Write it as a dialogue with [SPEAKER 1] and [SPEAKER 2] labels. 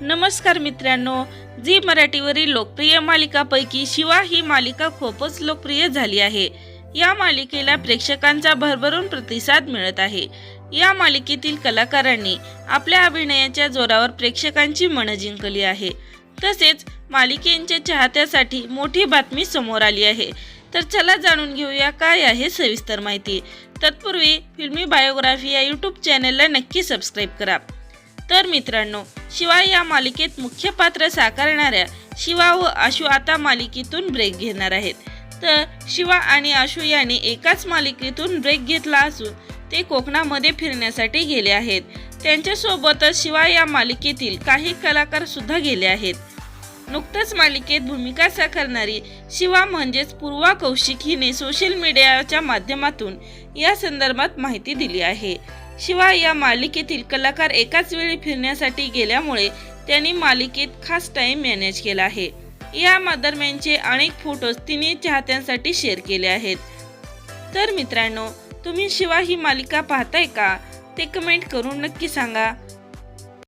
[SPEAKER 1] नमस्कार मित्रांनो झी मराठीवरील लोकप्रिय मालिकापैकी शिवा ही मालिका खूपच लोकप्रिय झाली आहे. या मालिकेला प्रेक्षकांचा भरभरून प्रतिसाद मिळत आहे. या मालिकेतील कलाकारांनी आपल्या अभिनयाच्या जोरावर प्रेक्षकांची मनं जिंकली आहे. तसेच मालिकेंच्या चाहत्यासाठी मोठी बातमी समोर आली आहे. तर चला जाणून घेऊया काय आहे सविस्तर माहिती. तत्पूर्वी फिल्मी बायोग्राफी या यूट्यूब चॅनलला नक्की सबस्क्राईब करा. तर मित्रांनो शिवाय या मालिकेत मुख्य पात्र साकारणाऱ्या शिवा व आशू आता मालिकेतून ब्रेक घेणार आहेत. तर शिवा आणि आशू यांनी एकाच मालिकेतून ब्रेक घेतला असून ते कोकणामध्ये फिरण्यासाठी गेले आहेत. त्यांच्यासोबतच शिवा या मालिकेतील काही कलाकार सुद्धा गेले आहेत. नुकतंच मालिकेत भूमिका साकारणारी शिवा म्हणजेच पूर्वा कौशिक हिने सोशल मीडियाच्या माध्यमातून या संदर्भात माहिती दिली आहे. शिवाय या मालिकेतील कलाकार एकाच वेळी फिरण्यासाठी गेल्यामुळे त्यांनी मालिकेत खास टाइम मॅनेज केला आहे. या दरम्यानचे अनेक फोटोज तिने चाहत्यांसाठी शेअर केले आहेत. तर मित्रांनो तुम्ही शिवा ही मालिका पाहताय का? ते कमेंट करून नक्की सांगा.